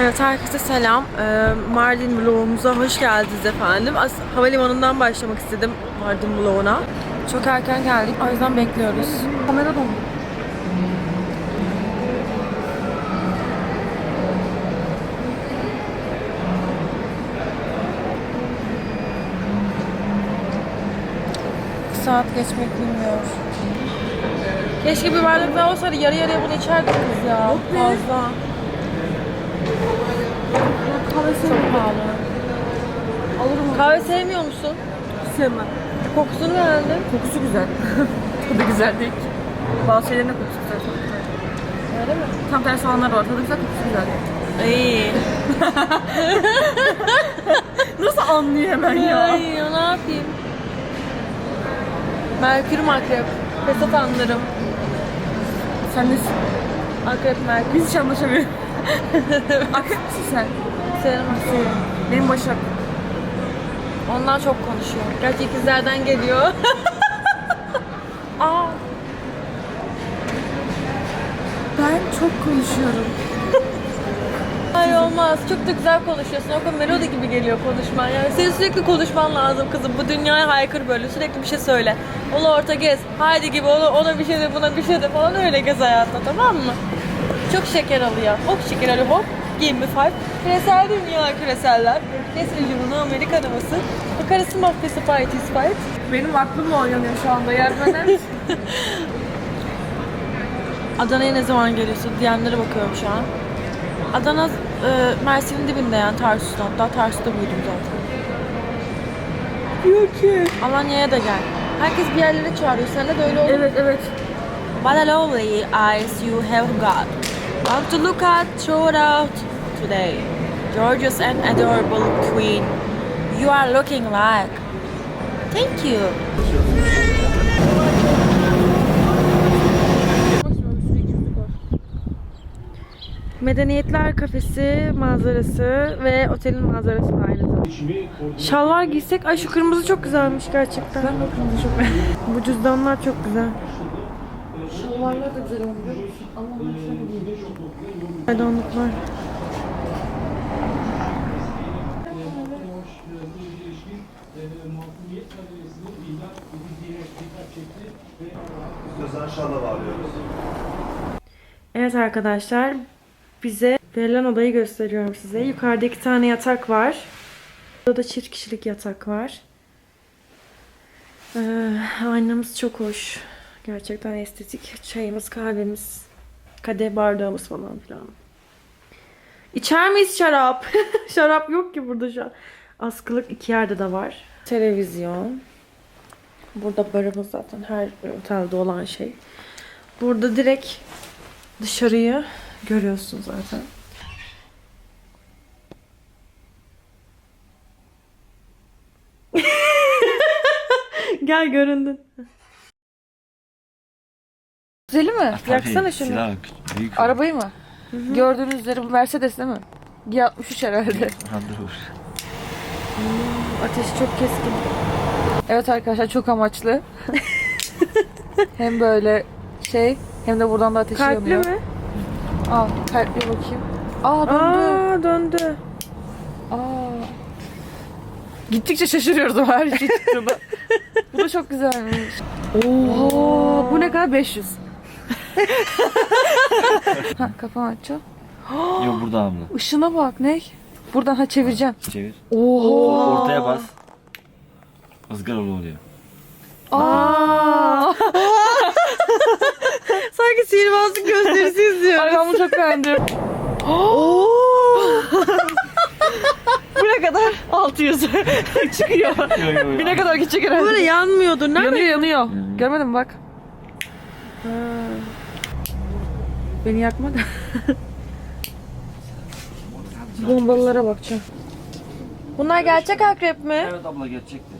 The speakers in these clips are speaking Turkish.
Evet herkese selam. Ee, Mardin vlogumuza hoş geldiniz efendim. As havalimanından başlamak istedim Mardin vloguna. Çok erken geldik o yüzden bekliyoruz. Kamera mı? Saat geçmek bilmiyor. Keşke bir bardak daha olsaydı yarı yarıya bunu içerdik biz ya. Fazla. Kahve Çok pahalı. Alırım. Kahve sevmiyor musun? Sevmem. Kokusunu beğendin. Kokusu güzel. Tadı güzel değil. Bazı şeylerin de kokusu güzel. çok güzel. Öyle mi? Tam tersi olanlar var. Tadı güzel, kokusu güzel. İyi. Nasıl anlıyor hemen ya? Ay ya ne yapayım? Merkür makrep. Fesat anlarım. Sen de Akrep merkür. biz hiç anlaşamıyoruz. Akrep misin sen? Selam akrep. Benim Başak. Ondan çok konuşuyor. Gerçi ikizlerden geliyor. Aa. Ben çok konuşuyorum. Ay olmaz. Çok da güzel konuşuyorsun. O kadar melodi gibi geliyor konuşman. Yani senin sürekli konuşman lazım kızım. Bu dünyaya haykır böyle. Sürekli bir şey söyle. Ola orta gez. Haydi gibi ona, ona bir şey de buna bir şey de falan öyle gez hayatta tamam mı? Çok şeker alıyor. Hop şeker alıyor hop. 25. Küresel dünya küreseller. Nesil yılını Amerikan havası. Karısı mafyası Fight is Fight. Benim aklım oynanıyor şu anda. Misin? Adana'ya ne zaman geliyorsun diyenlere bakıyorum şu an. Adana e, Mersin'in dibinde yani Tarsus'ta. Hatta Tarsus'ta büyüdüm zaten. Yok ki. Alanya'ya da gel. Herkes bir yerlere çağırıyor. Sende de öyle olur. Evet evet. What a lovely eyes you have got. Want to look at, throw it out today. Gorgeous and adorable queen. You are looking like. Thank you. Medeniyetler Kafesi manzarası ve otelin manzarası da aynı zamanda. Şalvar giysek, ay şu kırmızı çok güzelmiş gerçekten. Ben de kırmızı çok Bu cüzdanlar çok güzel. Şalvarlar da güzel olmuş. Onlar şöyle Evet arkadaşlar, bize verilen odayı gösteriyorum size. Yukarıda iki tane yatak var. Burada da çift kişilik yatak var. Ee, aynamız çok hoş. Gerçekten estetik. Çayımız, kahvemiz, kadeh bardağımız falan filan. İçer miyiz şarap? şarap yok ki burada şu an. Askılık iki yerde de var. Televizyon. Burada barımız zaten her otelde olan şey. Burada direkt dışarıyı görüyorsun zaten. Gel göründün. Güzeli mi? Yaksana şunu. Silah büyük. Arabayı mı? Gördüğünüz üzere bu Mercedes değil mi? G63 herhalde. Randevu. Ateşi çok keskin. Evet arkadaşlar çok amaçlı. hem böyle şey hem de buradan da ateşi Kalpli yanıyor. mi? Al kalpli bakayım. Aa döndü. Aa döndü. Aa. Gittikçe şaşırıyoruz ama her şey çıktığında. bu da çok güzelmiş. Oo, bu ne kadar 500. ha kapağını açacağım. Yok burada abla. Işına bak ne? Buradan ha çevireceğim. Çevir. Oha. Ortaya bas. Izgaralı oluyor. Aa. Sanki sihirbazlık gösterisi izliyor. Ay ben bunu çok beğendim. bu ne kadar? 600 çıkıyor. Bir ne kadar gidecek herhalde. Böyle yanmıyordur. Nerede? Yanıyor yanıyor. Görmedin mi bak. Beni yakma da. Bombalılara bakacağım. Bunlar gerçek akrep mi? Evet abla gerçektir.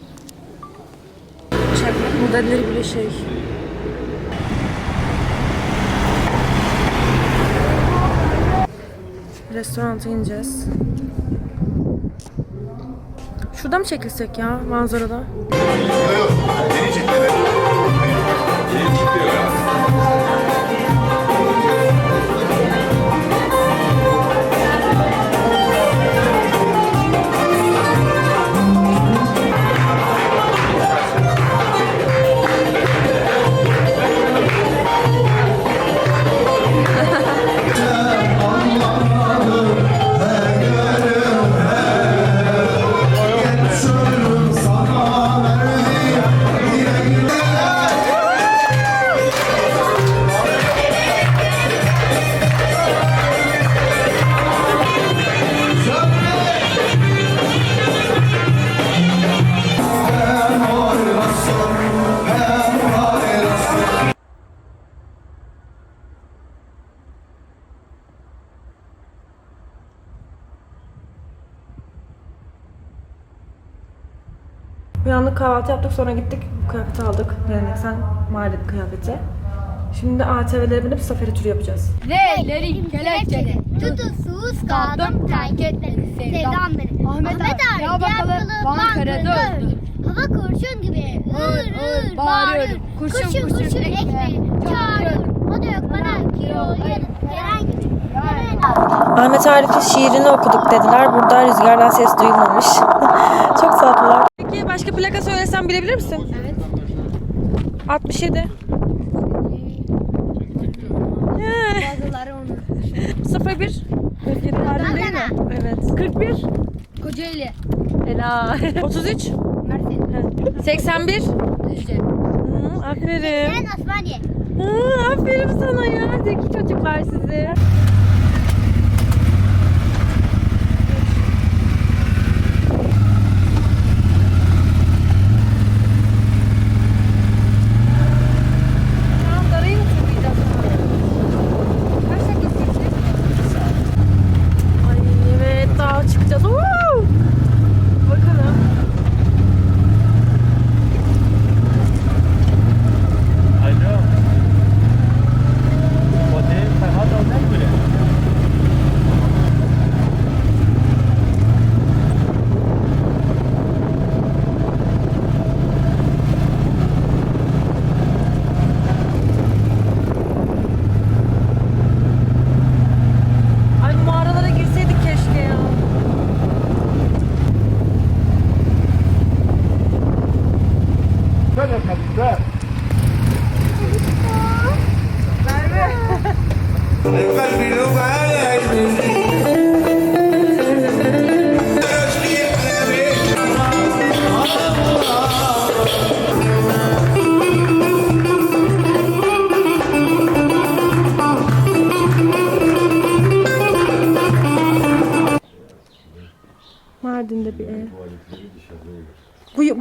Modelleri bile şey. Restoranta ineceğiz. Şurada mı çekilsek ya manzarada? Yok, yeni çekmedi. Yeni ya. Uyandık kahvaltı yaptık sonra gittik bu kıyafeti aldık. Geleneksel mağara kıyafeti. Şimdi ATV'lere binip safari turu yapacağız. Velerim kelepçeli. Tutusuz kaldım terk etmedi sevdam beni Ahmet abi ya bakalım. Ankara'da öldü. Hava kurşun gibi. Ir ır bağırıyorum. Kurşun kurşun, ekmeği çağırıyorum. O da yok bana kilo yarın Eren gibi Ahmet Arif'in şiirini okuduk dediler. Burada rüzgardan ses duyulmamış. Başka plaka söylesem bilebilir misin? Evet. 67. Bazıları onu 01. 47 harbi değil mi? Evet. 41. Kocaeli Ela. 33. Mersin 81. Düzce Hı, aferin. Ben Osmaniye Hı, aferin sana ya. Zeki çocuklar sizi.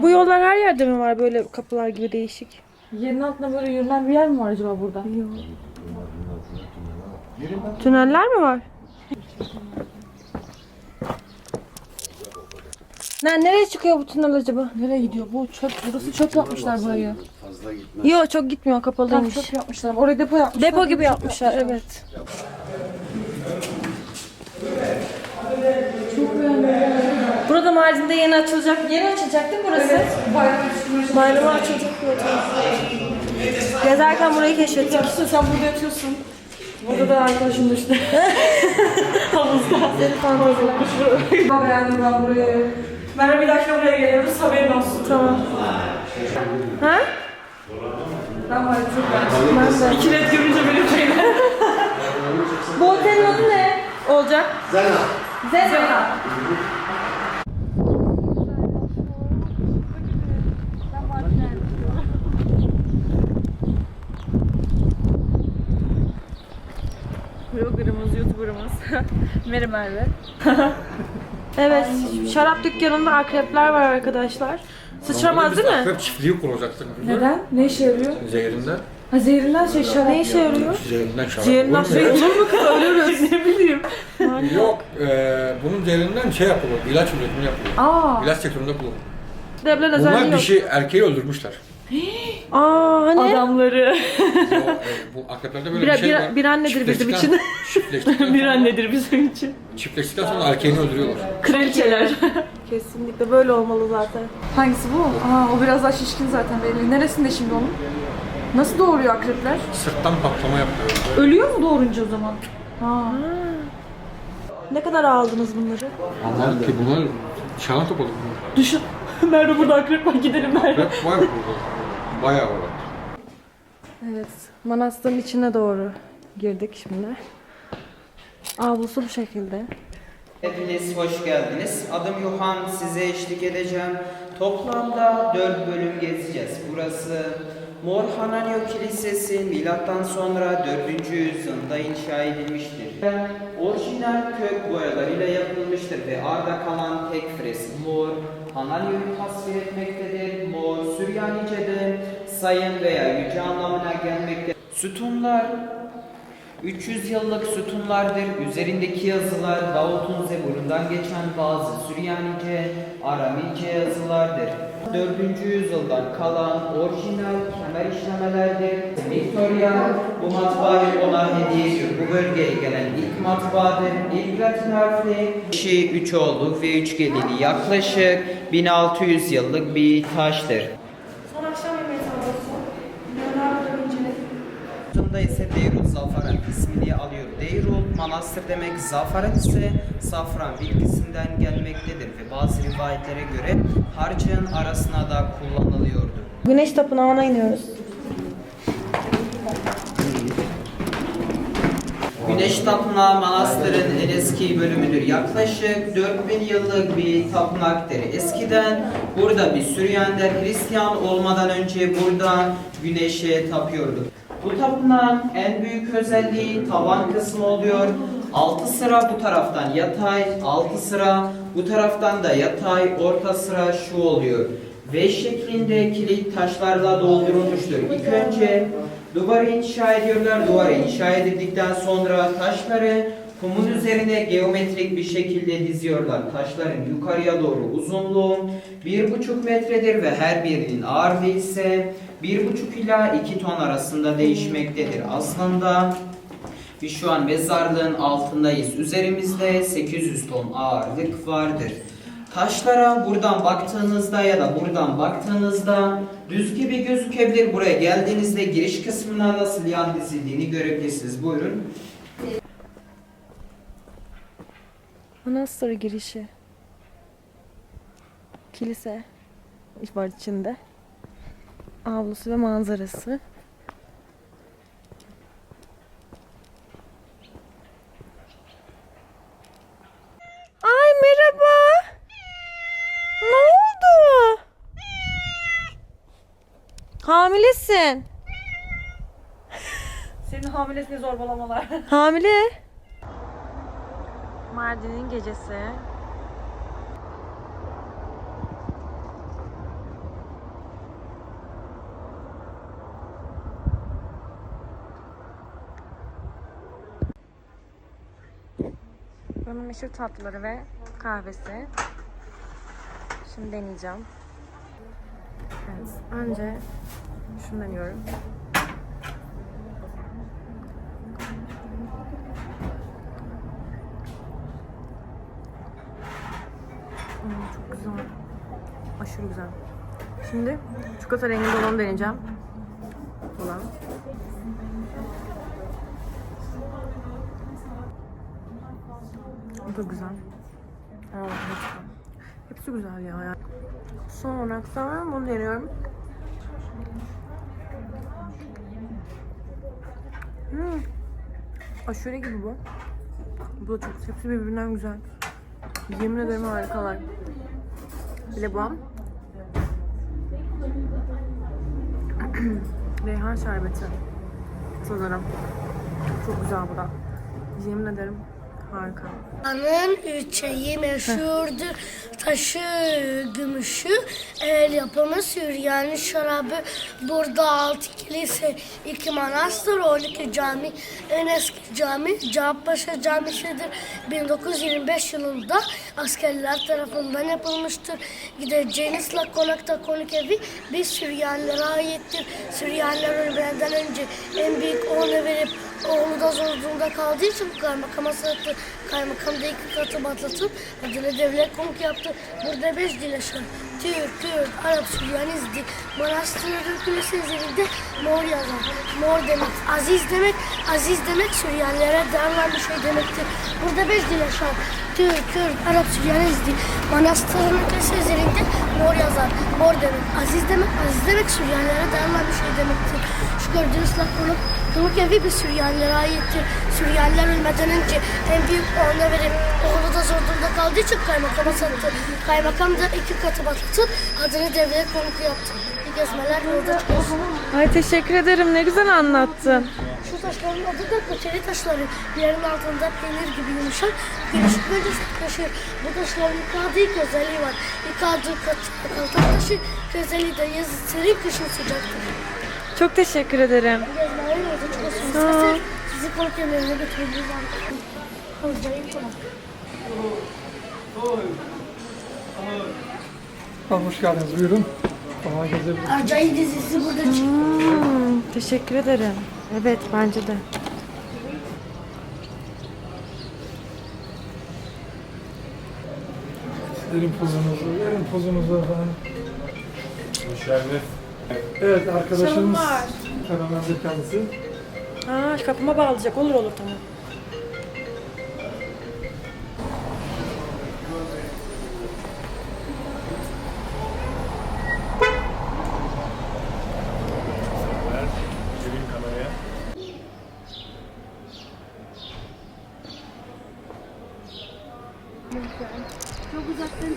Bu, yollar her yerde mi var böyle kapılar gibi değişik? Yerin altında böyle yürünen bir yer mi var acaba burada? Tüneller mi var? Ne, nereye çıkıyor bu tünel acaba? Nereye gidiyor bu çöp? Burası çöp yapmışlar burayı. Yok çok gitmiyor Tam kapalıymış. çöp yapmışlar. Oraya depo yapmışlar. Depo gibi Çöp yapmışlar evet. Burada Mardin'de yeni açılacak. Yeni açılacak değil mi burası? Bayrama açılacak burası. Gezerken burayı keşfettik. İşte sen burada yatıyorsun. Burada da arkadaşım da işte. Seni. Ben beğendim ben burayı. Ben bir dakika buraya geliyoruz haberin olsun. Tamam. Ha? Ben var çok. Ben de. İki net görünce benim şeyler. Bu otelin adı ne olacak? Zena. Zena. Vloggerımız, Meri Merve. Evet, şarap dükkanında akrepler var arkadaşlar. Sıçramaz değil mi? Akrep çiftliği kuracaktık. Neden? Ne işe yarıyor? Zehrinden. Ha zehrinden şey şarap. Ne işe yarıyor? Zehrinden şarap. Ciğerinden Olur mu şey ya? olur mu kız? Ölürüz. ne bileyim. Yok. E, bunun zehrinden şey yapılıyor. ilaç üretimi yapılıyor. Aa. İlaç sektöründe kullanılıyor. Devlet Bunlar özelliği yok. dişi erkeği öldürmüşler. Aa hani? Adamları. O, e, bu akreplerde böyle Bir, bir şey var. bir annedir bizim Çiftleştikten- için. Çiftleştikten, bir annedir bizim için. Çiftleştikten sonra erkeğini öldürüyorlar. Kraliçeler. Kesinlikle böyle olmalı zaten. Hangisi bu? Aa o biraz daha şişkin zaten belli. Neresinde şimdi onun? Nasıl doğuruyor akrepler? Sırttan patlama yapıyor. Ölüyor mu doğurunca o zaman? Ha. Ne kadar aldınız bunları? Anladım ki bunlar şahan topladı bunlar. Düşün. Merve burada akrep var gidelim Merve. Akrep var burada. Bayağı var. Evet, manastırın içine doğru girdik şimdi. Avlusu bu şekilde. Hepiniz hoş geldiniz. Adım Yuhan, size eşlik edeceğim. Toplamda 4 bölüm gezeceğiz. Burası Mor Hananyo Kilisesi milattan sonra 4. yüzyılda inşa edilmiştir. Orijinal kök boyalarıyla yapılmıştır ve arda kalan tek fresk mor Hananyo'yu tasvir etmektedir. Mor Süryanice'de sayın veya yüce anlamına gelmektedir. Sütunlar 300 yıllık sütunlardır. Üzerindeki yazılar Davut'un Zebur'undan geçen bazı Süryanice, Aramice yazılardır. 4. yüzyıldan kalan orijinal kemer işlemelerdir. Victoria bu matbaayı ona hediye ediyor. Bu bölgeye gelen ilk matbaadır. İlk Latin harfli kişi 3 olduk ve 3 gelini yaklaşık 1600 yıllık bir taştır. Son akşam yemeği tablosu. Leonardo da ise Deyrul Zafaran ismini alıyor. Deyrul manastır demek, zafaran ise safran bilgisinden gelmektedir ve bazı rivayetlere göre harcın arasına da kullanılıyordu. Güneş tapınağına iniyoruz. Güneş Tapınağı Manastır'ın en eski bölümüdür. Yaklaşık 4000 yıllık bir tapınaktır. Eskiden burada bir Süryaniler Hristiyan olmadan önce burada güneşe tapıyordu. Bu tapınağın en büyük özelliği tavan kısmı oluyor. 6 sıra bu taraftan yatay, 6 sıra bu taraftan da yatay, orta sıra şu oluyor. V şeklinde kilit taşlarla doldurulmuştur. İlk önce duvarı inşa ediyorlar. Duvarı inşa edildikten sonra taşları kumun üzerine geometrik bir şekilde diziyorlar. Taşların yukarıya doğru uzunluğu 1,5 metredir ve her birinin ağırlığı ise 1,5 ila 2 ton arasında değişmektedir. Aslında biz şu an mezarlığın altındayız. Üzerimizde 800 ton ağırlık vardır. Taşlara buradan baktığınızda ya da buradan baktığınızda düz gibi gözükebilir. Buraya geldiğinizde giriş kısmına nasıl yan dizildiğini görebilirsiniz. Buyurun. Manastır girişi. Kilise var içinde. Avlusu ve manzarası. Ay merhaba. Ne oldu? Hamilesin. Senin hamilesini zorbalamalar. Hamile. Mardin'in gecesi. Buranın meşhur tatlıları ve kahvesi. Şimdi deneyeceğim. Evet, önce şunu deniyorum. Hmm, çok güzel. Aşırı güzel. Şimdi çikolata renginde olanı deneyeceğim. Ulan. O da güzel. Aa, hepsi. Güzel ya. Son olarak da bunu deniyorum. Hmm. Aşure gibi bu. Bu da çok, hepsi birbirinden güzel. Yemin ederim harikalar. Bir de bu. Reyhan şerbeti. Sanırım. Çok güzel bu da. Yemin ederim harika. Anın ülkeyi meşhurdur. Taşı, gümüşü, el yapımı Süryani şarabı. Burada altı kilise, iki manastır, 12 cami. En eski cami Cevappaşa Camisi'dir. 1925 yılında askerler tarafından yapılmıştır. Gideceğiniz La Konak'ta konuk evi bir Süryanilere aittir. Süryaniler ölmeden önce en büyük oğlunu verip oğlu da zor durumda kaldığı için kaymakama sattı. Kaymakam da iki katı batlatıp adına devlet konuk yaptı. Burada beş dil yaşar. Türk, Kürt, Arap, Süryani, Zidi. Manastırın kulesi üzerinde mor yazar. Mor demek, aziz demek, aziz demek Süryanilere derler bir şey demektir. Burada beş dil yaşar. Türk, Kürt, Arap, Süryani, Zidi. Manastırın kulesi üzerinde mor yazar. Mor demek, aziz demek, aziz demek Süryanilere derler bir şey demektir. Şu gördüğünüz konuk Konuk evi bir Süryanilere aittir. Süryaniler ölmeden önce en büyük oğluna verip oğlu da zor durumda kaldığı için kaymakama sattı. Kaymakam da iki katı batlatıp adını devlet konuk yaptı. İyi gezmeler yolda çıkıyorsun. Ay teşekkür ederim. Ne güzel anlattın. Şu taşların adı da koçeri taşları. Yerin altında peynir gibi yumuşak, güneşik böyle taşı. Bu taşların yıkadığı ilk özelliği var. Yıkadığı kaltak taşı özelliği de yazın serin, kışın sıcaktır. Çok teşekkür ederim. İsterseniz Sizi konukların evine götürebiliriz konak. Tamam, hoş geldiniz. Buyurun. Tamam, gezebiliriz. Acayip dizisi burada çıktı. Hmm, teşekkür ederim. Evet bence de. Verin pozunuzu, verin pozunuzu efendim. Hoş geldiniz. Evet, arkadaşımız var. fenomendir kendisi. Aa kapıma bağlayacak. Olur olur tamam. Çok uzaktan.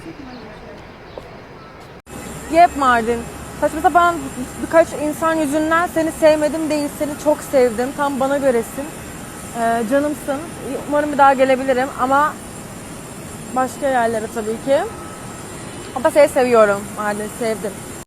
Yep Mardin. Saçma sapan birkaç insan yüzünden seni sevmedim değil, seni çok sevdim. Tam bana göresin. Ee, canımsın. Umarım bir daha gelebilirim ama başka yerlere tabii ki. Ama seni seviyorum Mardin, sevdim.